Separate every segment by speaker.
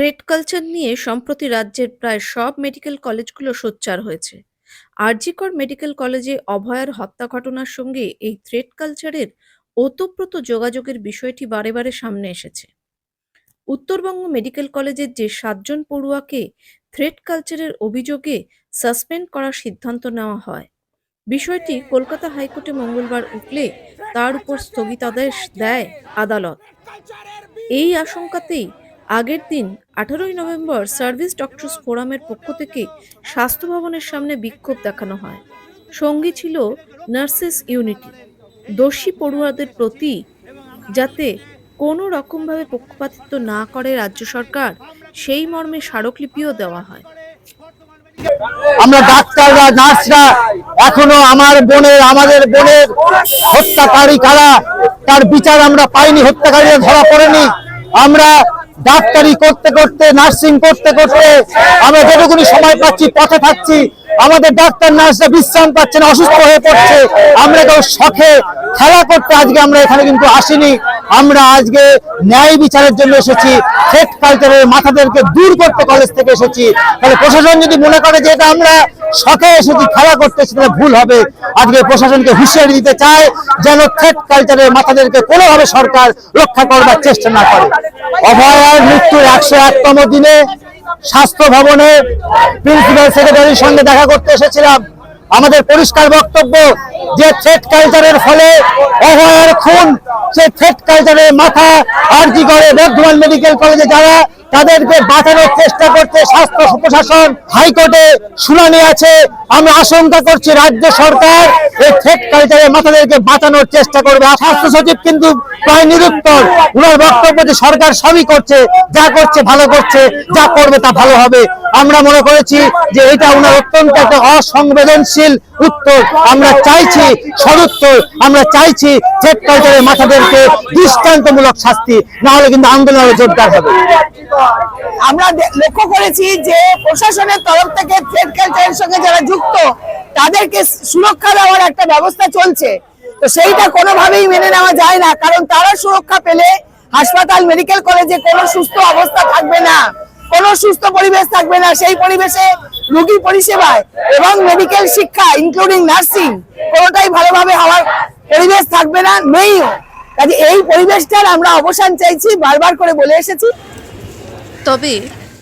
Speaker 1: Thread culture নিয়ে সম্প্রতি রাজ্যের প্রায় সব মেডিকেল কলেজগুলো সোচ্চার হয়েছে। আরজিকর মেডিকেল কলেজে অভয়ার হত্যা ঘটনার সঙ্গে এই থ্রেড কালচারের ওতপ্রোত যোগাযোগের বিষয়টি বারে বারে সামনে এসেছে। উত্তরবঙ্গ মেডিকেল কলেজের যে সাতজন পড়ুয়াকে থ্রেড কালচারের অভিযোগে সাসপেন্ড করার সিদ্ধান্ত নেওয়া হয়, বিষয়টি কলকাতা হাইকোর্টে মঙ্গলবার উঠলে তার উপর স্থগিতাদেশ দেয় আদালত। এই আশঙ্কাতেই আগের দিন আঠারোই নভেম্বর সার্ভিস ডক্টরস ফোরামের পক্ষ থেকে স্বাস্থ্য ভবনের সামনে বিক্ষোভ দেখানো হয়। সঙ্গী ছিল নার্সেস ইউনিটি। দোষী পড়ুয়াদের প্রতি যাতে কোনো রকমভাবে পক্ষপাতিত্ব না করে রাজ্য সরকার, সেই মর্মে স্মারকলিপিও দেওয়া হয়।
Speaker 2: আমরা ডাক্তাররা নার্সরা এখনও আমার বোনের, আমাদের বোনের হত্যাকারী কারা, তার বিচার আমরা পাইনি, হত্যাকারীরা ধরা পড়েনি। আমরা ডাক্তারি করতে করতে, নার্সিং করতে করতে আমরা যেটুকুনি সময় পাচ্ছি, পথে থাকছি, আমাদের ডাক্তার, নার্সরা বিশ্রাম পাচ্ছে না, অসুস্থ হয়ে পড়ছে। আমরা কেউ শখে খেলা করতে আজকে আমরা এখানে কিন্তু আসিনি। আমরা আজকে ন্যায় বিচারের জন্য এসেছি, ফেক কালচারের মাথাদেরকে দূর করতে কলেজ থেকে এসেছি। তাহলে প্রশাসন যদি মনে করে যে এটা আমরা শখে এসেছি, খেলা করতে তাহলে ভুল হবে। আজকে প্রশাসনকে হুঁশিয়ারি দিতে চায় যেন ফেক কালচারের মাথাদেরকে কোনোভাবে সরকার রক্ষা করবার চেষ্টা না করে। অভয়ার মৃত্যুর একশো একতম দিনে স্বাস্থ্য ভবনে প্রিন্সিপাল সেক্রেটারির সঙ্গে দেখা করতে এসেছিলাম। আমাদের পরিষ্কার বক্তব্য, যে থ্রেড কালচারের ফলে অভয়ের খুন, সে থ্রেড কালচারের মাথা আরজি করে? বর্ধমান মেডিকেল কলেজে যারা তাদেরকে বাঁচানোর চেষ্টা করছে স্বাস্থ্য প্রশাসন হাইকোর্টে শুনানি আছে। আমরা আশঙ্কা করছি রাজ্য সরকার এই থ্রেড কালচারের মাথাদেরকে বাঁচানোর চেষ্টা করবে। স্বাস্থ্য সচিব কিন্তু প্রায় নিরুত্তর। উনার বক্তব্য যে সরকার সবই করছে, যা করছে ভালো করছে, যা করবে তা ভালো হবে। আমরা মনে করেছি যে এটা উনার অত্যন্ত একটা অসংবেদনশীল উত্তর। আমরা চাইছি সদুত্তর। আমরা চাইছি থ্রেড কালচারের মাথাদেরকে দৃষ্টান্তমূলক শাস্তি। না হলে কিন্তু আন্দোলন আরও জোরদার হবে।
Speaker 3: আমরা লক্ষ্য করেছি যে প্রশাসনের তরফ থেকে ট্রেড কালচারের সঙ্গে যারা যুক্ত, তাদেরকে সুরক্ষা দেওয়ার একটা ব্যবস্থা চলছে। তো সেইটা কোনোভাবেই মেনে নেওয়া যায় না, কারণ তারা সুরক্ষা পেলে হাসপাতাল মেডিকেল কলেজে কোনো সুস্থ অবস্থা থাকবে না। কোনো সুস্থ পরিবেশ থাকবে না। সেই পরিবেশে রোগী পরিষেবায় এবং মেডিকেল শিক্ষা ইনক্লুডিং নার্সিং কোনোটাই ভালোভাবে হওয়ার পরিবেশ থাকবে না নেইও কাজে এই পরিবেশটার আমরা অবসান চাইছি, বারবার করে বলে এসেছি।
Speaker 1: তবে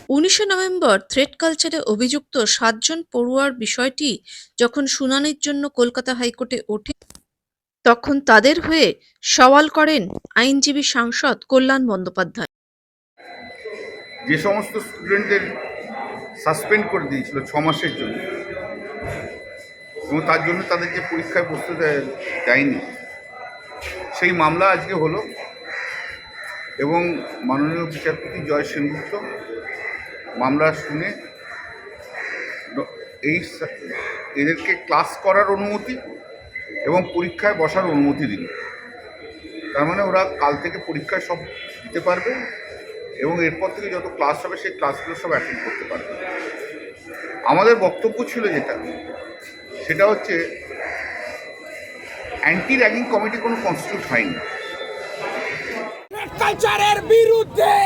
Speaker 1: উনিশে নভেম্বর থ্রেড কালচারে অভিযুক্ত সাতজন পড়ুয়ার বিষয়টি যখন শুনানির জন্য কলকাতা হাইকোর্টে ওঠে, তখন তাদের হয়ে সওয়াল করেন আইনজীবী সাংসদ কল্যাণ বন্দ্যোপাধ্যায়।
Speaker 4: যে সমস্ত স্টুডেন্টদের সাসপেন্ড করে দিয়েছিল ছ মাসের জন্য, এবং তার জন্য তাদেরকে পরীক্ষায় বসতে দেয়নি। সেই মামলা আজকে হলো। এবং মাননীয় বিচারপতি জয় সেনগুপ্ত মামলা শুনে এই এদেরকে ক্লাস করার অনুমতি এবং পরীক্ষায় বসার অনুমতি দিল তার মানে ওরা কাল থেকে পরীক্ষায় সব দিতে পারবে এবং এরপর থেকে যত ক্লাস হবে সেই ক্লাসগুলো সব অ্যাটেন্ড করতে পারবে। আমাদের বক্তব্য ছিল যেটা, সেটা হচ্ছে অ্যান্টি র্যাগিং কমিটি কোনো কনস্টিটিউট হয়নি।
Speaker 5: কালচারের বিরুদ্ধে।